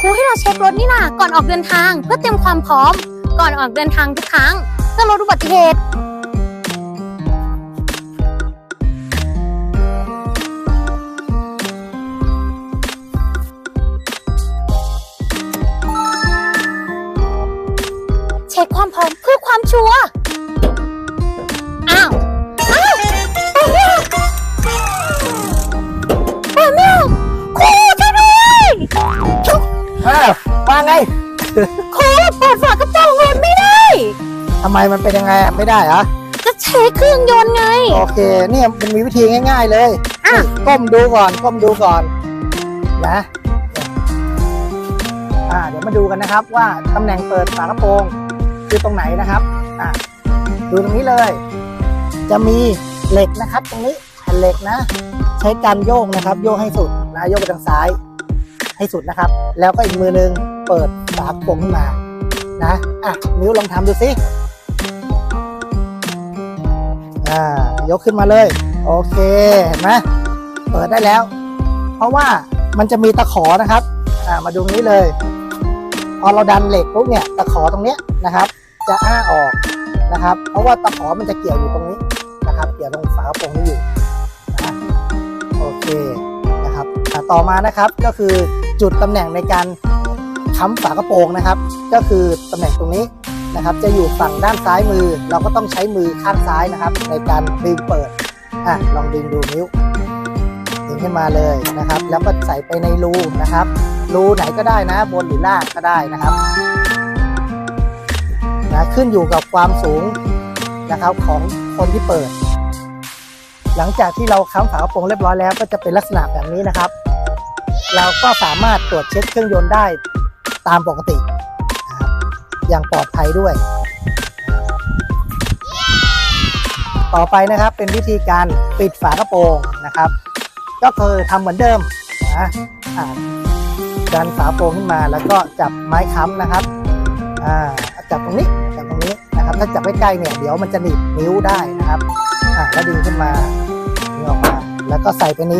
ครูให้เราเช็ครถนี่นาก่อนออกเดินทางเพื่อเตรียมความพร้อม ก่อนออกเดินทางทุกครั้งเพื่อลดอุบัติเหตุเช็คความพร้อมเพื่อความชัวร์ ว่าไงครูเปิดฝากระโปรงรถไม่ได้ ทำไมมันเป็นยังไงอะไม่ได้เหรอจะเช็คเครื่องยนต์ไง โอเคเนี่ยมันมีวิธีง่าย ๆเลยอะ นี่ก้มดูก่อนก้มดูก่อนนะอ่าเดี๋ยวมาดูกันนะครับว่าตำแหน่งเปิดฝากระโปรงคือตรงไหนนะครับอะดูตรงนี้เลย จะมีเหล็กนะครับ ตรงนี้แผ่นเหล็กนะ ใช้การโยกนะครับ โยกให้สุดนะโยกไปทางซ้าย ให้สุดนะครับ แล้วก็อีกมือหนึง เปิดฝากระโปรงขึ้นมานะอะนิ้วลองทำดูสิอ่ายกขึ้นมาเลย โอเคเห็นไหมเปิดได้แล้ว เพราะว่ามันจะมีตะขอนะครับอ่ามาดูนี้เลยพอเราดันเหล็กปุ๊บเนี่ยตะขอตรงเนี้ยนะครับ จะอ้าออกนะครับ เพราะว่าตะขอมันจะเกี่ยวอยู่ตรงนี้นะครับเกี่ยวตรงฝากระโปรงนี้อยู่นะโอเคนะครับต่อมานะครับก็คือจุดตำแหน่งในการ ค้ำฝากระโปรงนะครับ ก็คือตำแหน่งตรงนี้นะครับ จะอยู่ฝั่งด้านซ้ายมือ เราก็ต้องใช้มือข้างซ้ายนะครับ ในการดึงเปิดอะลองดึงดูนิ้วดึงขึ้นมาเลยนะครับ แล้วก็ใส่ไปในรูนะครับรูไหนก็ได้นะ บนหรือล่างก็ได้นะครับนะขึ้นอยู่กับความสูงนะครับของคนที่เปิด หลังจากที่เราค้ำฝากระโปรงเรียบร้อยแล้วก็จะเป็นลักษณะแบบนี้นะครับ เราก็สามารถตรวจเช็คเครื่องยนต์ได้ ตามปกตินะครับอย่างปลอดภัยด้วย ต่อไปนะครับเป็นวิธีการปิดฝากระโปรงนะครับ ก็คือทำเหมือนเดิมนะอ่าดันฝาโปรงขึ้นมาแล้วก็จับไม้ค้ำนะครับอ่าจับตรงนี้จับตรงนี้นะครับถ้าจับใกล้ๆเนี่ยเดี๋ยวมันจะหนีบนิ้วได้นะครับอ่าแล้วดึงขึ้นมาดึงออกมา แล้วก็ใส่ไปใน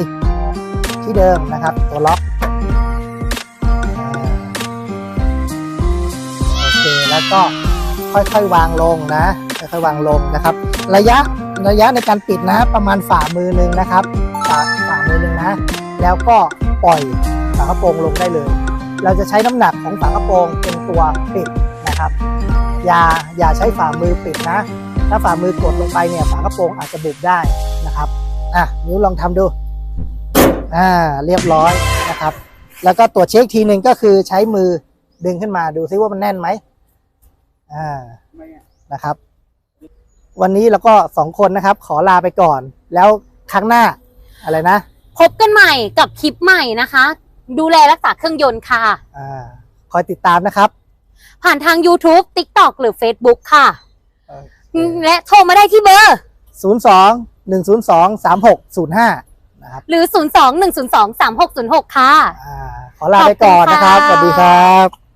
ที่เดิมนะครับ ตัวล็อก แล้วก็ค่อยๆวางลงนะค่อยๆวางลงนะครับ ระยะระยะในการปิดนะประมาณฝ่ามือหนึ่งนะครับฝ่าฝ่ามือหนึ่งนะ แล้วก็ปล่อยฝากระโปรงลงได้เลย เราจะใช้น้ำหนักของฝากระโปรงเป็นตัวปิดนะครับ อย่าอย่าใช้ฝ่ามือปิดนะ ถ้าฝ่ามือกดลงไปเนี่ยฝากระโปรงอาจจะบุบได้นะครับอะนิ้วลองทำดูอ่าเรียบร้อยนะครับ แล้วก็ตรวจเช็คทีหนึ่งก็คือใช้มือดึงขึ้นมาดูซิว่ามันแน่นไหม อ่านะครับ วันนี้เราก็สองคนนะครับ ขอลาไปก่อน แล้วครั้งหน้าอะไรนะ พบกันใหม่กับคลิปใหม่นะคะ ดูแลรักษาเครื่องยนต์ค่ะอ่าคอยติดตามนะครับ ผ่านทาง YouTube TikTok หรือ Facebook ค่ะโอเคและโทรมาได้ที่เบอร์ศูนย์สองหนึ่งศูนย์สองสามหกศูนย์ห้านะครับ หรือ 02 102 3606 ค่ะอ่าขอลาไปก่อนนะครับ สวัสดีครับ